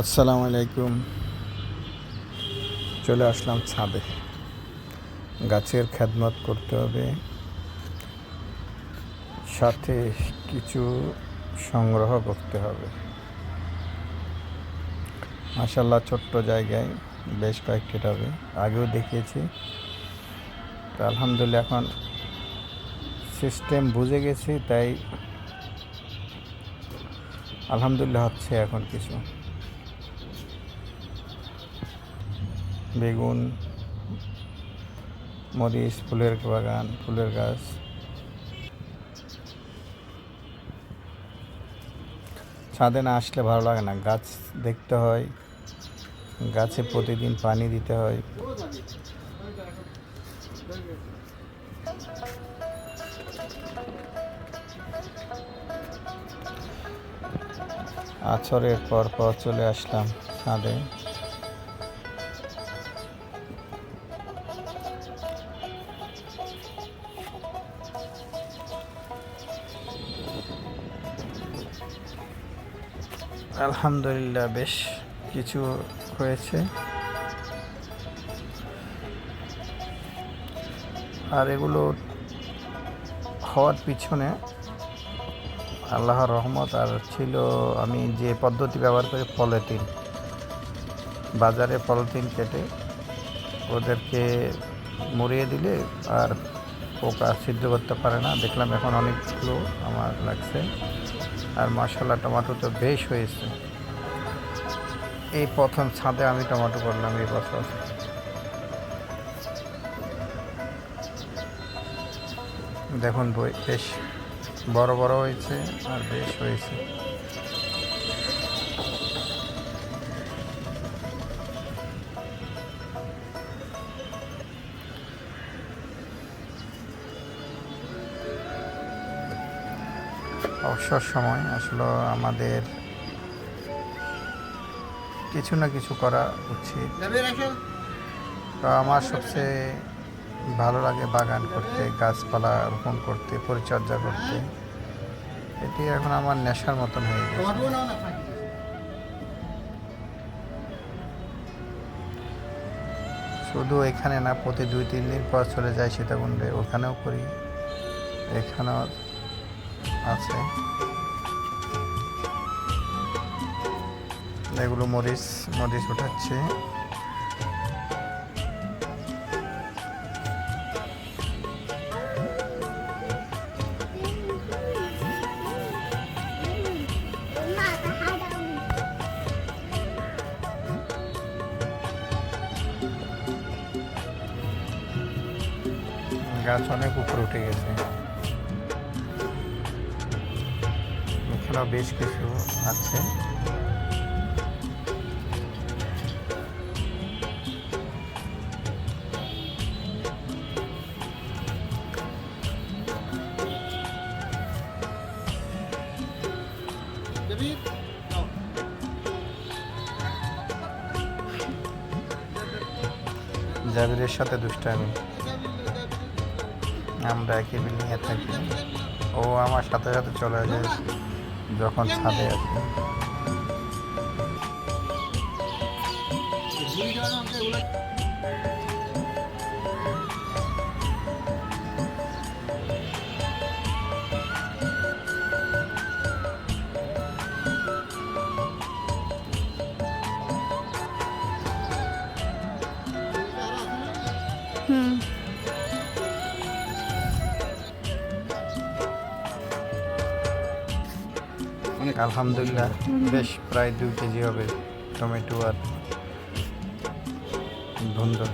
আসসালামু আলাইকুম। চলে আসলাম ছাদে। গাছের খেদমত করতে হবে। সাথে কিছু সংগ্রহ করতে হবে। মাসাল্লাহ ছোট্ট জায়গায় বেশ কয়েকটি টবে আগেও দেখিয়েছি। তো আলহামদুলিল্লাহ এখন সিস্টেম বুঝে গেছি, তাই আলহামদুলিল্লাহ হচ্ছে এখন কিছু। বেগুন, মরিচ, ফুলের বাগান, ফুলের গাছ। ছাদে না আসলে ভালো লাগে না। গাছ দেখতে হয়। গাছে প্রতিদিন পানি দিতে হয়। আছরের পর পর চলে আসলাম ছাদে। আলহামদুলিল্লাহ, বেশ কিছু হয়েছে। আর এগুলো হওয়ার পিছনে আল্লাহর রহমত, আর ছিল আমি যে পদ্ধতি ব্যবহার করি পলিথিন। বাজারে পলিথিন কেটে ওদেরকে মরিয়ে দিলে আর পোকা সিদ্ধ করতে পারে না। দেখলাম এখন অনেকগুলো আমার লাগছে। আর মশলা টমেটো তো বেশ হয়েছে। এই প্রথম ছাদে আমি টমেটো করলাম এই বছর। দেখুন বই বেশ বড় বড় হয়েছে আর বেশ হয়েছে। অবসর সময় আসলে আমাদের কিছু না কিছু করা উচিত। তো আমার সবচেয়ে ভালো লাগে বাগান করতে, গাছপালা রোপণ করতে, পরিচর্যা করতে। এটি এখন আমার নেশার মতন হয়ে গেছে। শুধু এখানে না, প্রতি দুই, তিন দিন পর চলে যায় সীতাকুণ্ডে। ওখানেও করি, এখানেও আছে। এগুলো মরিচ মরিচ উঠাচ্ছে। গাছ অনেক উপরে উঠে গেছে। এখানেও বেশ কিছু আছে। জাবিরের সাথে দুষ্টামি। আমরা একই বিল্ডিংয়ে থাকি। ও আমার সাথে সাথে চলে যায় যখন ছাদে আছে। অনেক আলহামদুলিল্লাহ। বেশ প্রায় দুই কেজি হবে টমেটো আর ধুন্দর